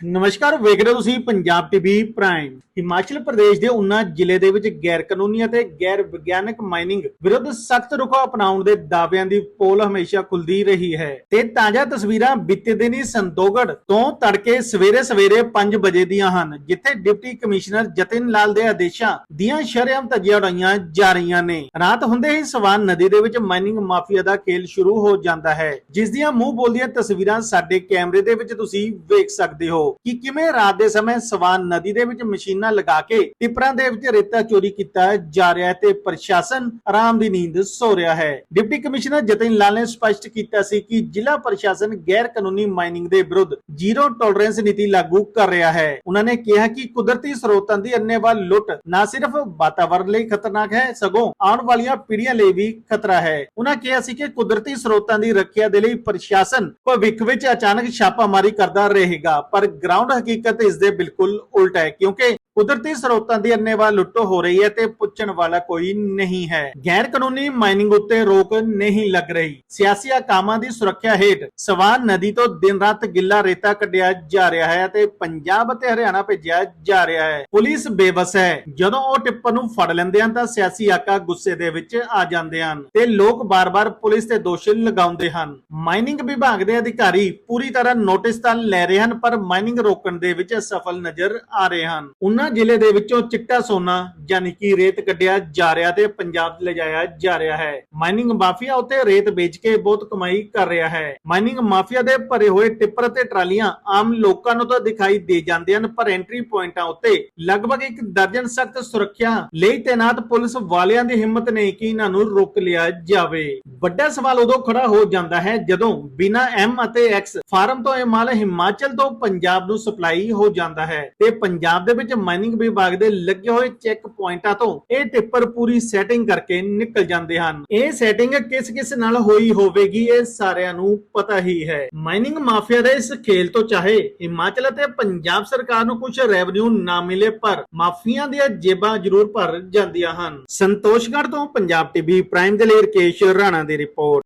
ਨਮਸਕਾਰ, ਵੇਖ ਰਹੇ ਹੋ ਤੁਸੀਂ ਪੰਜਾਬ ਟੀਵੀ ਪ੍ਰਾਈਮ ਹਿਮਾਚਲ ਪ੍ਰਦੇਸ਼ ਦੇ ਉਨਾ ਜ਼ਿਲ੍ਹੇ ਦੇ ਵਿੱਚ ਗੈਰ ਕਾਨੂੰਨੀ ਅਤੇ ਗੈਰ ਵਿਗਿਆਨਕ ਮਾਈਨਿੰਗ ਵਿਰੁੱਧ ਸਖਤ ਰੁਖ ਅਪਣਾਉਣ ਦੇ ਦਾਅਵਿਆਂ ਦੀ ਪੋਲ ਹਮੇਸ਼ਾ ਖੁੱਲਦੀ ਰਹੀ ਹੈ। ਤੇ ਤਾਜ਼ਾ ਤਸਵੀਰਾਂ ਬੀਤੇ ਦਿਨੀ ਸੰਤੋਗੜ ਤੋਂ ਤੜਕੇ ਸਵੇਰੇ ਸਵੇਰੇ 5 ਵਜੇ ਦੀਆਂ ਹਨ, ਜਿੱਥੇ ਡਿਪਟੀ ਕਮਿਸ਼ਨਰ ਜਤਿਨ ਲਾਲ ਦੇ ਆਦੇਸ਼ਾਂ ਦੀਆਂ ਸ਼ਰੇਆਮ ਧੱਜੀਆਂ ਉਡਾਈਆਂ ਜਾ ਰਹੀਆਂ ਨੇ। ਰਾਤ ਹੁੰਦੇ ਹੀ ਸਵਾਨ ਨਦੀ ਦੇ ਵਿੱਚ ਮਾਈਨਿੰਗ ਮਾਫੀਆ ਦਾ ਖੇਲ ਸ਼ੁਰੂ ਹੋ ਜਾਂਦਾ ਹੈ, ਜਿਸ ਦੀਆਂ ਮੂੰਹ ਬੋਲਦੀਆਂ ਤਸਵੀਰਾਂ ਸਾਡੇ ਕੈਮਰੇ ਦੇ ਵਿੱਚ ਤੁਸੀਂ ਵੇਖ ਸਕਦੇ ਹੋ। ਕਿ ਕਿਵੇਂ ਰਾਤ ਦੇ ਸਮੇਂ ਸਵਾਨ ਨਦੀ ਦੇ ਵਿੱਚ ਮਸ਼ੀਨਾਂ ਲਗਾ ਕੇ ਟਿੱਪਰਾਂ ਦੇ ਵਿੱਚ ਰੇਤਾ ਚੋਰੀ ਕੀਤਾ ਜਾ ਰਿਹਾ ਹੈ ਤੇ ਪ੍ਰਸ਼ਾਸਨ ਆਰਾਮ ਦੀ ਨੀਂਦ ਸੋ ਰਿਹਾ ਹੈ। ਡਿਪਟੀ ਕਮਿਸ਼ਨਰ ਜਤਿਨ ਲਾਲ ਨੇ ਸਪਸ਼ਟ ਕੀਤਾ ਸੀ ਕਿ ਜ਼ਿਲ੍ਹਾ ਪ੍ਰਸ਼ਾਸਨ ਗੈਰ ਕਾਨੂੰਨੀ ਮਾਈਨਿੰਗ ਦੇ ਵਿਰੁੱਧ ਜ਼ੀਰੋ ਟੋਲਰੈਂਸ ਨੀਤੀ ਲਾਗੂ ਕਰ ਰਿਹਾ ਹੈ। ਉਹਨਾਂ ਨੇ ਕਿਹਾ ਕਿ ਕੁਦਰਤੀ ਸਰੋਤਾਂ ਦੀ ਅੰਨੇਵਾਹ ਲੁੱਟ ਨਾ ਸਿਰਫ ਵਾਤਾਵਰਣ ਲਈ ਖਤਰਨਾਕ ਹੈ, ਸਗੋਂ ਆਉਣ ਵਾਲੀਆਂ ਪੀੜ੍ਹੀਆਂ ਲਈ ਵੀ ਖਤਰਾ ਹੈ। ਉਹਨਾਂ ਕਿਹਾ ਸੀ ਕਿ ਕੁਦਰਤੀ ਸਰੋਤਾਂ ਦੀ ਰੱਖਿਆ ਦੇ ਲਈ ਪ੍ਰਸ਼ਾਸਨ ਭਵਿੱਖ ਵਿੱਚ ਅਚਾਨਕ ਛਾਪਾਮਾਰੀ ਕਰਦਾ ਰਹੇਗਾ, ਪਰ ਗਰਾਊਂਡ ਹਕੀਕਤ ਇਸ ਦੇ ਬਿਲਕੁਲ ਉਲਟ ਹੈ ਕਿਉਂਕਿ ਕੁਦਰਤੀ ਸਰੋਤਾਂ ਦੀ ਅੰਨੇਵਾਹ ਲੁੱਟ ਹੋ ਰਹੀ ਹੈ ਤੇ ਪੁੱਛਣ ਵਾਲਾ ਕੋਈ ਨਹੀਂ ਹੈ। ਗੈਰ ਕਾਨੂੰਨੀ ਮਾਈਨਿੰਗ ਉੱਤੇ ਰੋਕ ਨਹੀਂ ਲੱਗ ਰਹੀ। ਸਿਆਸੀ ਕਾਮਾਂ ਦੀ ਸੁਰੱਖਿਆ ਹੇਠ ਸਵਾਨ ਨਦੀ ਤੋਂ ਦਿਨ ਰਾਤ ਗਿੱਲਾ ਰੇਤਾ ਕੱਢਿਆ ਜਾ ਰਿਹਾ ਹੈ ਤੇ ਪੰਜਾਬ ਅਤੇ ਹਰਿਆਣਾ ਭੇਜਿਆ ਜਾ ਰਿਹਾ ਹੈ। ਪੁਲਿਸ ਬੇਬਸ ਹੈ। ਜਦੋਂ ਉਹ ਟਿੱਪਰ ਨੂੰ ਫੜ ਲੈਂਦੇ ਹਨ ਤਾਂ ਸਿਆਸੀ ਆਕਾ ਗੁੱਸੇ ਦੇ ਵਿੱਚ ਆ ਜਾਂਦੇ ਹਨ ਤੇ ਲੋਕ ਬਾਰ-ਬਾਰ ਪੁਲਿਸ ਤੇ ਦੋਸ਼ੀ ਲਗਾਉਂਦੇ ਹਨ। ਮਾਈਨਿੰਗ ਵਿਭਾਗ ਦੇ ਅਧਿਕਾਰੀ ਪੂਰੀ ਤਰ੍ਹਾਂ ਨੋਟਿਸ ਤਾਂ ਲੈ ਰਹੇ ਹਨ ਪਰ ਮਾਈਨਿੰਗ ਰੋਕਣ ਦੇ ਵਿੱਚ ਅਸਫਲ ਨਜ਼ਰ ਆ ਰਹੇ ਹਨ। ਉਨਾਂ ਜ਼ਿਲ੍ਹੇ ਦੇ ਵਿੱਚੋਂ ਚਿੱਟਾ ਸੋਨਾ ਯਾਨੀ ਕਿ ਰੇਤ ਕੱਢਿਆ ਜਾ ਰਿਹਾ ਤੇ ਪੰਜਾਬ ਲਿਜਾਇਆ ਜਾ ਰਿਹਾ ਹੈ। ਮਾਈਨਿੰਗ ਮਾਫੀਆ ਉੱਤੇ ਰੇਤ ਵੇਚ ਕੇ ਬਹੁਤ ਕਮਾਈ ਕਰ ਰਿਹਾ ਹੈ। ਮਾਈਨਿੰਗ ਮਾਫੀਆ ਦੇ ਭਰੇ ਹੋਏ ਟਿੱਪਰ ਤੇ ਟਰਾਲੀਆਂ ਆਮ ਲੋਕਾਂ ਨੂੰ ਤਾਂ ਦਿਖਾਈ ਦੇ ਜਾਂਦੇ ਹਨ, ਪਰ ਐਂਟਰੀ ਪੁਆਇੰਟਾਂ ਉੱਤੇ ਲਗਭਗ ਇੱਕ ਦਰਜਨ ਸਖਤ ਸੁਰੱਖਿਆ ਲਈ ਤੈਨਾਤ ਪੁਲਿਸ ਵਾਲਿਆਂ ਦੀ ਹਿੰਮਤ ਨਹੀਂ ਕਿ ਇਹਨਾਂ ਨੂੰ ਰੋਕ ਲਿਆ ਜਾਵੇ। ਵੱਡਾ ਸਵਾਲ ਉਦੋਂ ਖੜਾ ਹੋ ਜਾਂਦਾ ਹੈ ਜਦੋਂ ਬਿਨਾ ਐਮ ਅਤੇ ਐਕਸ ਫਾਰਮ ਤੋਂ ਇਹ ਮਾਲ ਹਿਮਾਚਲ ਤੋਂ ਪੰਜਾਬ ਨੂੰ ਸਪਲਾਈ ਹੋ ਜਾਂਦਾ ਹੈ ਤੇ ਪੰਜਾਬ ਦੇ ਵਿੱਚ ਮਾਈਨਿੰਗ ਵਿਭਾਗ ਦੇ ਲੱਗੇ ਹੋਏ ਚੈੱਕ ਪੁਆਇੰਟਾਂ ਤੋਂ ਇਹ ਟਿੱਪਰ ਪੂਰੀ ਸੈਟਿੰਗ ਕਰਕੇ ਨਿਕਲ ਜਾਂਦੇ ਹਨ। ਇਹ ਸੈਟਿੰਗ ਕਿਸ ਕਿਸ ਨਾਲ ਹੋਈ ਹੋਵੇਗੀ ਇਹ ਸਾਰਿਆਂ ਨੂੰ ਪਤਾ ਹੀ ਹੈ। ਮਾਈਨਿੰਗ ਮਾਫੀਆ ਦੇ ਇਸ ਖੇਲ ਤੋਂ ਚਾਹੇ ਹਿਮਾਚਲ ਅਤੇ ਪੰਜਾਬ ਸਰਕਾਰ ਨੂੰ ਕੁਝ ਰੈਵਨਿਊ ਨਾ ਮਿਲੇ, ਪਰ ਮਾਫੀਆਂ ਦੀਆਂ ਜੇਬਾਂ ਜ਼ਰੂਰ ਭਰ ਜਾਂਦੀਆਂ ਹਨ। ਸੰਤੋਸ਼ਗੜ੍ਹ ਤੋਂ ਪੰਜਾਬ ਟੀਵੀ, ਪ੍ਰਾਈਮ ਦੇ ਲਈ ਰਕੇਸ਼ ਰਾਣਾ ਦੀ ਰਿਪੋਰਟ।